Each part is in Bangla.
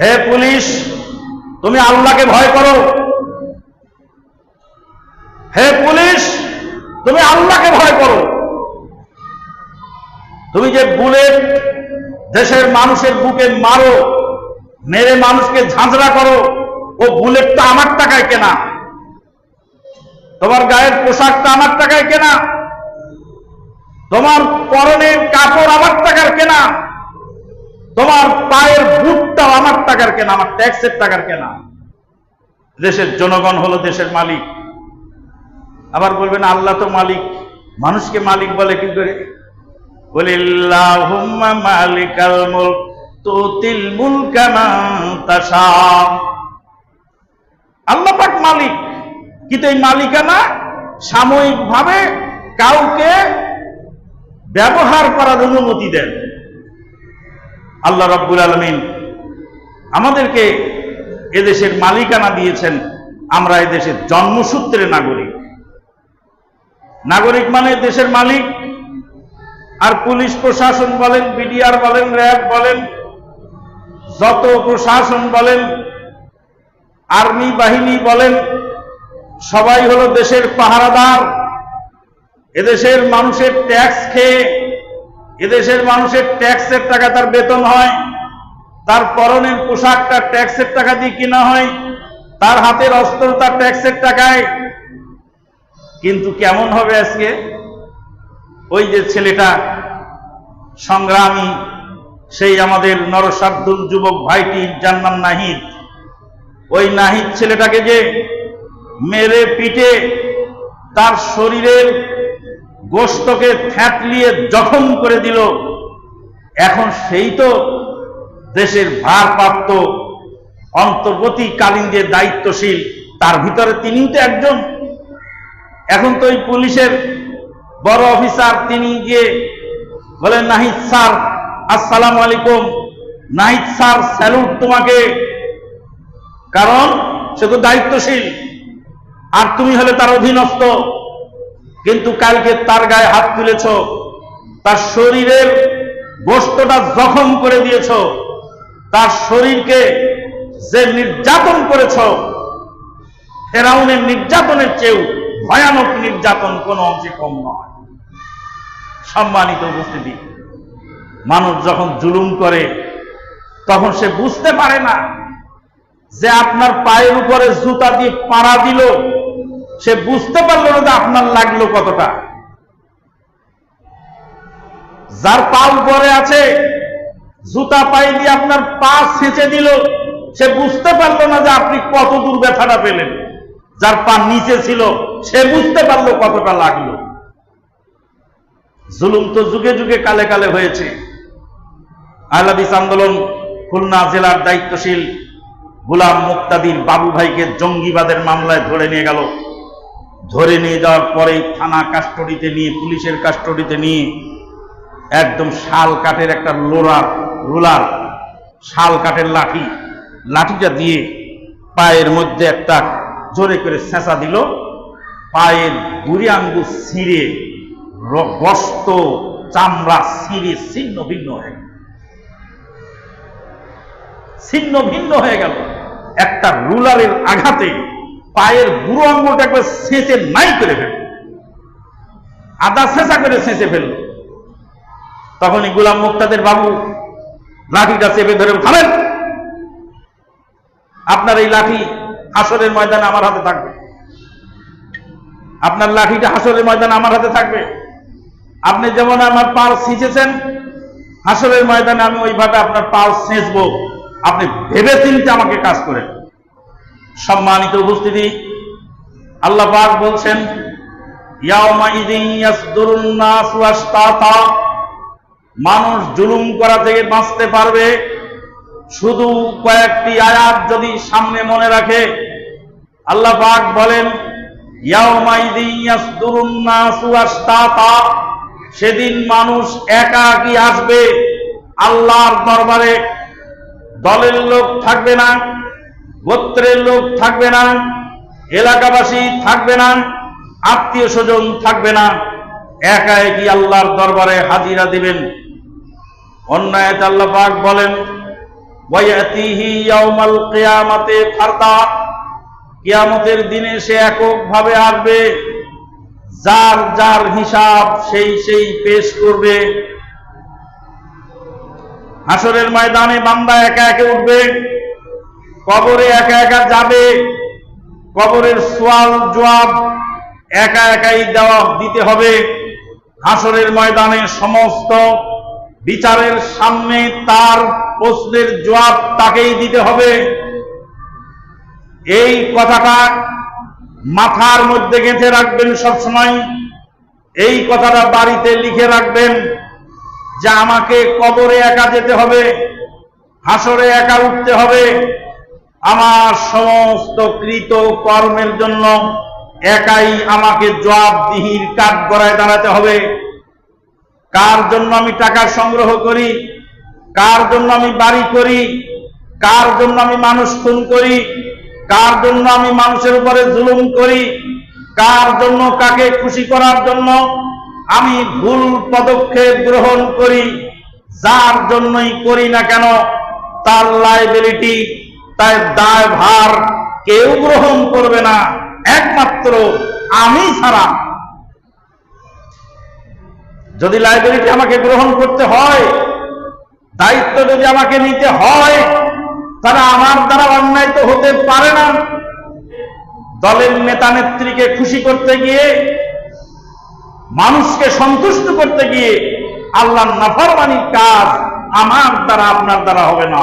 হে পুলিশ, তুমি আল্লাহকে ভয় করো। হে পুলিশ, তুমি আল্লাহকে ভয় করো। তুমি যে বুলেট দেশের মানুষের বুকে মারো, মেরে মানুষকে ঝাঁঝরা করো, ও বুলেটটা আমার টাকায় কেনা। তোমার গায়ের পোশাকটা আমার টাকায় কেনা। তোমার পরনের কাপড় আমার টাকার কেনা। তোমার পায়ের বুটটাও আমার টাকার কেনা, আমার ট্যাক্সের টাকার কেনা। দেশের জনগণ হলো দেশের মালিক। আবার বলবেন, আল্লাহ তো মালিক, মানুষকে মালিক বলে কি করে? আল্লাহ পাক মালিক। কিন্তু এই মালিকানা সাময়িকভাবে কাউকে ব্যবহার করার অনুমতি দেন। আল্লাহ রব্বুল আলমিন আমাদেরকে এদেশের মালিকানা দিয়েছেন। আমরা এদেশের জন্মসূত্রে নাগরিক। নাগরিক মানে দেশের মালিক। আর পুলিশ প্রশাসন বলেন, বিডিআর বলেন, র্যাব বলেন, যত প্রশাসন বলেন, আর্মি বাহিনী বলেন, সবাই হলো দেশের পাহারাদার। এদেশের মানুষের ট্যাক্স খেয়ে এদেশের মানুষের ট্যাক্সের টাকা তার বেতন হয়, তার পরনের পোশাকটা ট্যাক্সের টাকা দিয়ে কিনা হয়, তার হাতের অস্ত্র তার ট্যাক্সের টাকায়। কিন্তু কেমন হবে আজকে? ওই যে ছেলেটা সংগ্রামী, সেই আমাদের নরসার্দুল যুবক ভাইটি যার নাম নাহিদ। ওই নাহিদ ছেলেটাকে যে মেরে পিটে তার শরীরের গোস্তকে থ্যাতলিয়ে জখম করে দিল। এখন সেই তো দেশের ভারপ্রাপ্ত, অন্তর্বর্তীকালীন যে দায়িত্বশীল, তার ভিতরে তিনিও তো একজন। এখন তো ওই পুলিশের বড় অফিসার তিনি গিয়ে বলেন, নাহিদ স্যার, আসসালাম আলাইকুম। নাহিদ স্যার, স্যালুট তোমাকে। কারণ সে তো দায়িত্বশীল। আর তুমি হলে তার অধীনস্থ। কিন্তু কালকে তার গায়ে হাত তুলেছ, তার শরীরের গোস্তটা জখম করে দিয়েছ, তার শরীরকে যে নির্যাতন করেছ, ফেরাউনের নির্যাতনের চেয়েও ভয়ানক নির্যাতন কোন অংশে কম নয়। সম্মানিত উপস্থিতি, মানুষ যখন জুলুম করে, তখন সে বুঝতে পারে না যে আপনার পায়ের উপরে জুতা দিয়ে পাড়া দিল সে বুঝতে পারল না যে আপনার লাগল কতটা। যার পা উপরে আছে, জুতা পায়ে দিয়ে আপনার পা ছেঁচে দিল, সে বুঝতে পারল না যে আপনি কত দূর ব্যথাটা পেলেন। যার পা নিচে ছিল, সে বুঝতে পারল কতটা লাগল। জুলুম তো যুগে যুগে কালে কালে হয়েছে। আহলাদিস আন্দোলন খুলনা জেলার দায়িত্বশীল গোলাম মুক্তাদির বাবু ভাইকে জঙ্গিবাদের মামলায় ধরে নিয়ে গেল। ধরে নিয়ে যাওয়ার পরে থানা কাস্টডিতে নিয়ে, পুলিশের কাস্টডিতে নিয়ে একদম শাল কাঠের একটা লোরার রোলার, শাল কাঠের লাঠি, লাঠিটা দিয়ে পায়ের মধ্যে একটা জোরে করে চেঁচা দিল। পায়ের বুড়ি আঙ্গুল ছিঁড়ে গোস্ত, চামড়া ছিঁড়ে ছিন্ন ভিন্ন হয়ে গেল। ছিন্ন ভিন্ন হয়ে গেল। একটা রুলারের আঘাতে পায়ের বুড়ো আঙ্গুলটা একবার ছেঁচে নাই করে ফেলল। আদা সেঁচা করে সেঁচে ফেলল। তখনই গোলাম মুক্তাদের বাবু লাঠিটা চেপে ধরে থামেন আপনার এই লাঠি হাসরের ময়দানে আমার হাতে থাকবে। আপনার লাঠিটা হাসরের ময়দানে আমার হাতে থাকবে। আপনি যেমন আমার পাও ছিঁচেছেন হাসরের ময়দানে আমি ওইভাবে আপনার পাও ছেঁচবো আপনি ভেবে চিন্তে আমাকে কাজ করেন। সম্মানিত উপস্থিতি। আল্লাহ পাক বলছেন মানুষ জুলুম করা থেকে বাঁচতে পারবে। শুধু কয়েকটি আয়াত যদি সামনে মনে রাখে, আল্লাহ পাক বলেন সেদিন মানুষ একাকী আসবে? আল্লাহর দরবারে দলের লোক থাকবে না। গোত্রের লোক থাকবে না, এলাকাবাসী থাকবে না, আত্মীয় স্বজন থাকবে না। একা একই আল্লাহর দরবারে হাজিরা দিবেন? অন্যায় আল্লাহ পাক বলেন কিয়ামতের দিনে সে এককভাবে আসবে, যার যার হিসাব সেই সেই পেশ করবে। হাসরের ময়দানে বান্দা একা একে উঠবে কবরে একা একা যাবে, কবরের সোয়াল জবাব একা একাই দেওয়া দিতে হবে। হাসরের ময়দানে সমস্ত বিচারের সামনে তার প্রশ্নের জবাব তাকেই দিতে হবে। এই কথাটা মাথার মধ্যে গেঁথে রাখবেন সবসময়। এই কথাটা বাড়িতে লিখে রাখবেন যে আমাকে কবরে একা যেতে হবে, হাসরে একা উঠতে হবে। আমার সমস্ত কৃত কর্মের জন্য একাই আমাকে জবাবদিহির কাঠ গড়ায় দাঁড়াতে হবে। কার জন্য আমি টাকা সংগ্রহ করি? কার জন্য আমি বাড়ি করি? কার জন্য আমি মানুষ খুন করি? কার জন্য আমি মানুষের উপরে জুলুম করি? কার জন্য কাকে খুশি করার জন্য আমি ভুল পদক্ষেপ গ্রহণ করি? যার জন্যই করি না কেন? তার লাইবিলিটি তার দায় ভার কেউ গ্রহণ করবে না। একমাত্র আমি ছাড়া। যদি লাইব্রেরিটি আমাকে গ্রহণ করতে হয়, দায়িত্ব যদি আমাকে নিতে হয়, তাহলে আমার দ্বারা অন্যায় তো হতে পারে না। দলের নেতা নেত্রীকে খুশি করতে গিয়ে, মানুষকে সন্তুষ্ট করতে গিয়ে আল্লাহ নাফরমানির কাজ আমার দ্বারা, আপনার দ্বারা হবে না।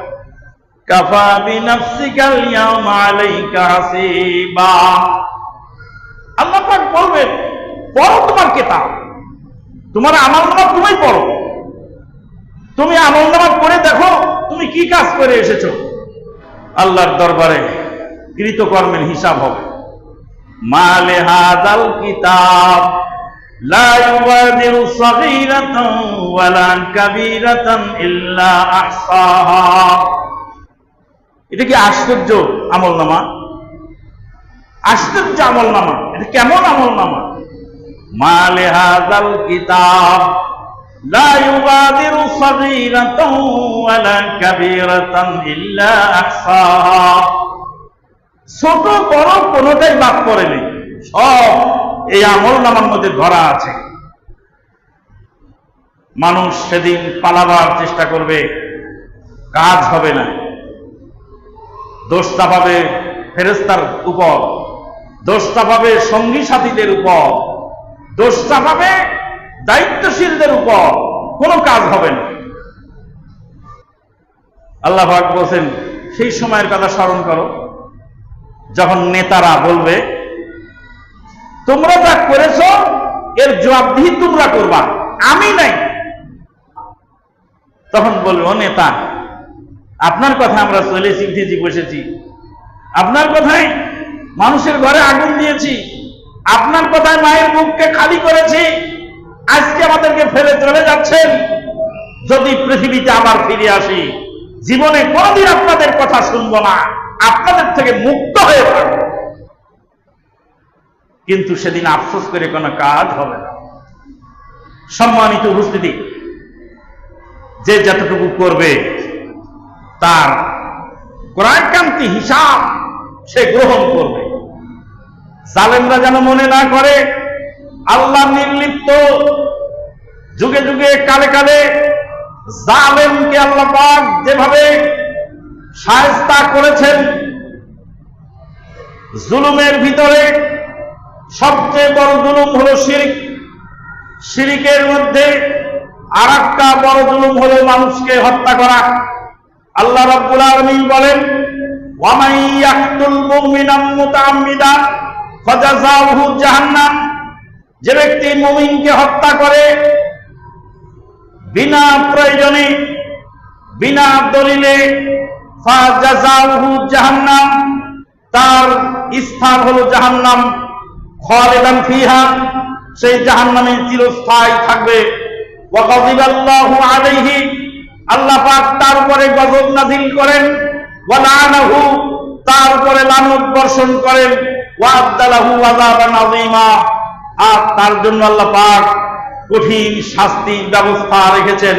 কাফা বিনাফসিকাল ইয়াউমা আলাইকা হাসিবা। আল্লাহ পাক বলবেন, পড়ো তোমার কিতাব। তোমার আমল নামা তুমি পড়ো। তুমি আমল নামা পড়ে দেখো, তুমি কি কাজ করে এসেছ। আল্লাহর দরবারে কৃতকর্মের হিসাব হবে। মালে হাদাল কিতাব, লা ইউগাদিরু সাগীরাতান ওয়ালা কাবীরাতান ইল্লা আহসাহা। এটা কি আশ্চর্য আমল নামা আশ্চর্য আমল নামা এটা কেমন আমল নামা মালে হাজাল কিতাব, লা ইউগাদিরু সাগীরাতান ওয়ালা কাবীরাতান ছোট, বড় কোনোটাই বাদ পড়েনি। সব এই আমল নামার মধ্যে ধরা আছে। মানুষ সেদিন পালাবার চেষ্টা করবে, কাজ হবে না। দোষটা পাবে ফেরেস্তার উপর। দোষটা পাবে সঙ্গী সাথীদের উপর। দোষটা পাবে দায়িত্বশীলদের উপর। কোনো কাজ হবে না। আল্লাহ ভাগ বলছেন, সেই সময়ের কথা স্মরণ করো, যখন নেতারা বলবে, তোমরা যা করেছ, এর জবাবদিহি তোমরা করবা, আমি নাই। তখন বলবে, ও নেতা আপনার কথা আমরা চলেছি উঠেছি বসেছি। আপনার কথাই মানুষের ঘরে আগুন দিয়েছি। আপনার কথায় মায়ের মুখকে খালি করেছি। আজকে আমাদেরকে ফেলে চলে যাচ্ছেন। যদি পৃথিবীতে আবার ফিরে আসি, জীবনে কোনদিন আপনাদের কথা শুনব না। আপনাদের থেকে মুক্ত হয়ে থাকব। কিন্তু সেদিন আফসোস করে কোনো কাজ হবে না। সম্মানিত উপস্থিতি, যে যতটুকু করবে তার ক্রয়কান্তি হিসাব সে গ্রহণ করবে। জালেমরা যেন মনে না করে, আল্লাহ নির্লিপ্ত, যুগে যুগে কালে কালে জালেমকে আল্লাহ পাক যেভাবে সায়স্তা করেছেন, জুলুমের ভিতরে সবচেয়ে বড় জুলুম হলো শিরিক। শিরিকের মধ্যে আর একটা বড় জুলুম হলো মানুষকে হত্যা করা। আল্লাহ রাব্বুল আলামিন বলেন, ওয়ামাই ইয়াকতুল মুমিনাম মুতাআম্মিদা ফাজাযাউহু জাহান্নাম। যে ব্যক্তি মুমিনকে হত্যা করে, বিনা প্রয়োজনে, বিনা দলিলে ফাজাজাউহু জাহান্নাম, তার স্থান হলো জাহান্নাম। খালিদান ফিহা, সেই জাহান্নামে চিরস্থায়ী থাকবে। ওয়া গাযিবাল্লাহু আলাইহি আল্লাহ পাক তার উপরে গজব নাদিল করেন, ওয়ালানাহু, তারপরে লানত বর্ষণ করেন ওয়া আদালাহু আযাবান আযীমা। আর তার জন্য আল্লাহ পাক কঠিন শাস্তির ব্যবস্থা রেখেছেন।